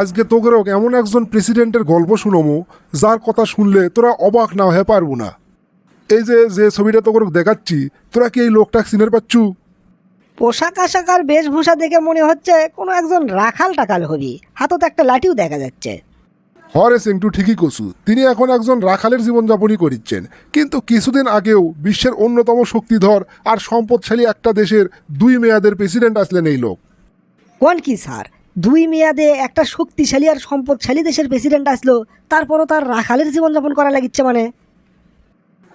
আজকে তোকেরও এমন একজন প্রেসিডেন্টের গল্প শুনমো যার কথা শুনলে তোরা অবাক না হয়ে পারব না। এই যে যে ছবিটা তোকে দেখাচ্ছি তোরা কি এই লোকটা চিনের পাচ্ছু? পোশাক আশাক আর বেশভূষা দেখে মনে হচ্ছে কোনো একজন রাখাল টাকাল হবি। হাতত একটা লাঠিও দেখা যাচ্ছে। হরে সিংটু ঠিকই কসু। তিনি এখন একজন রাখালের জীবনযাপনই করিচ্ছেন। কিন্তু কিছুদিন আগেও বিশ্বের অন্যতম শক্তিধর আর সম্পদশালী একটা দেশের দুই মেয়াদের প্রেসিডেন্ট আসলেন এই লোক। কোন কি স্যার? দুই মেয়াদে একটা শক্তিশালী আর সম্পদশালী দেশের প্রেসিডেন্ট আসলো, তারপরও তার রাখালের জীবনযাপন করা লাগিচ্ছে মানে।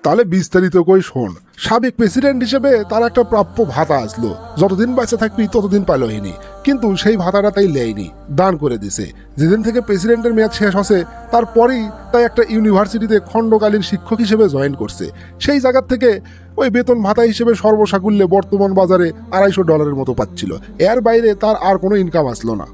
তাহলে বিস্তারিত কই শোন। সাবেক প্রেসিডেন্ট হিসেবে তার একটা প্রাপ্য ভাতা আসলো। যতদিন বেঁচে থাকবি, ততদিন পাইলহিনি কিন্তু সেই ভাতাটা তাই লেয়নি, দান করে দিছে। যেদিন থেকে প্রেসিডেন্টের মেয়াদ শেষ হসে, তারপরেই তাই একটা ইউনিভার্সিটিতে খণ্ডকালীন শিক্ষক হিসেবে জয়েন করছে। সেই জায়গার থেকে ওই বেতন ভাতা হিসেবে সর্বসাকুল্যে বর্তমান বাজারে আড়াইশো ডলারের মতো পাচ্ছিল। এর বাইরে তার আর কোনো ইনকাম আসলো না।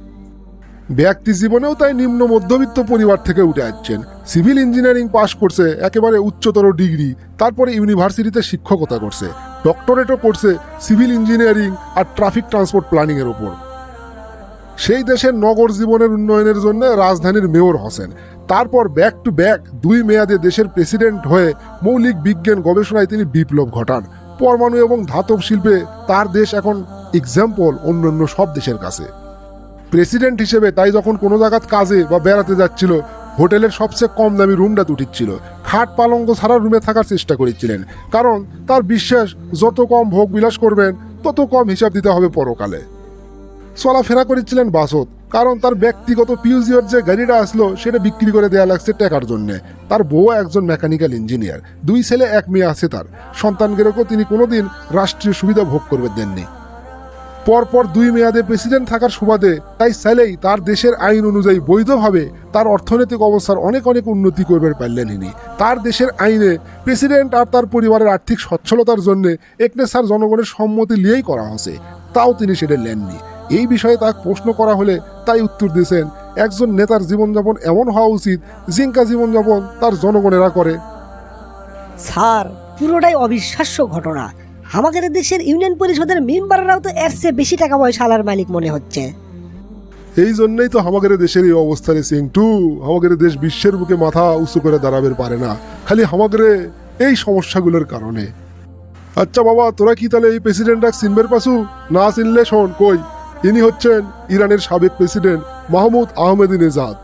ব্যক্তি জীবনেও তাই নিম্ন মধ্যবিত্ত পরিবার থেকে উঠে আসছেন। সিভিল ইঞ্জিনিয়ারিং পাশ করছে, একেবারে উচ্চতর ডিগ্রি। তারপরে ইউনিভার্সিটিতে শিক্ষকতা করছে, ডক্টরেটও করছে সিভিল ইঞ্জিনিয়ারিং আর ট্রাফিক ট্রান্সপোর্ট প্ল্যানিং এর উপর সেই দেশের নগর জীবনের উন্নয়নের জন্য রাজধানীর মেয়র হোসেন। তারপর ব্যাক টু ব্যাক দুই মেয়াদে দেশের প্রেসিডেন্ট হয়ে মৌলিক বিজ্ঞান গবেষণায় তিনি বিপ্লব ঘটান। পরমাণু এবং ধাতব শিল্পে তার দেশ এখন এক্সাম্পল অন্যান্য সব দেশের কাছে। প্রেসিডেন্ট হিসেবে তাই যখন কোনো জায়গাত কাজে বা বেড়াতে যাচ্ছিল হোটেলের সবচেয়ে কম দামি রুমটা উঠিচ্ছিল খাট পালঙ্গ ছাড়া রুমে থাকার চেষ্টা করেছিলেন, কারণ তার বিশ্বাস, যত কম ভোগ বিলাস করবেন, তত কম হিসাব দিতে হবে পরকালে। চলাফেরা করেছিলেন বাসত, কারণ তার ব্যক্তিগত পিউজিওর যে গাড়িটা আসলো, সেটা বিক্রি করে দেয়া লাগছে টাকার জন্য। তার বউ একজন মেকানিক্যাল ইঞ্জিনিয়ার, দুই ছেলে, এক মেয়ে আছে তার। সন্তানদেরকেও তিনি কোনোদিন রাষ্ট্রীয় সুবিধা ভোগ করবে দেননি। পরপর দুই মেয়াদে প্রেসিডেন্ট থাকার সুবাদে তাই চাইলেই তার দেশের আইন অনুযায়ী বৈধভাবে তার অর্থনৈতিক অবস্থার অনেক অনেক উন্নতি করবে পারলেন ইনি। তার দেশের আইনে প্রেসিডেন্ট আর তার পরিবারের আর্থিক সচ্ছলতার জন্য একনেসার জনগণের সম্মতি নিয়েই করা হয়েছে। তাও তিনি সেটা নেননি। এই বিষয়ে তাকে প্রশ্ন করা হলে তাই উত্তর দিয়েছেন, একজন নেতার জীবনযাপন এমন হওয়া উচিত জিঙ্কা জীবনযাপন তার জনগণেরা করে। স্যার, পুরোটাই অবিশ্বাস্য ঘটনা। আমাদের দেশের ইউনিয়ন পরিষদের মেম্বাররাও তো এর চেয়ে বেশি টাকা পয়সা আলার মালিক মনে হচ্ছে। এই জন্যই তো আমাদের দেশের এই অবস্থা রে সিং টু। আমাদের দেশ বিশ্বের বুকে মাথা উঁচু করে দাঁড়াবে পারে না। খালি আমাদের এই সমস্যাগুলোর কারণে। আচ্ছা বাবা তোরা কি তাহলে এই প্রেসিডেন্টটা চিনবের পাসু না চিনলে শোন কই? ইনি হচ্ছেন ইরানের সাবেক প্রেসিডেন্ট মাহমুদ আহমেদিনেজাদ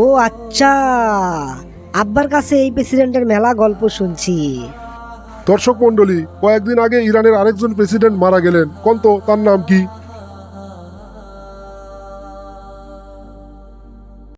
ও আচ্ছা আব্বার কাছে এই প্রেসিডেন্টের মেলা গল্প শুনছি। দর্শক মন্ডলী কয়েকদিন আগে ইরানের আরেকজন প্রেসিডেন্ট মারা গেলেন। কন্ত তার নাম কি?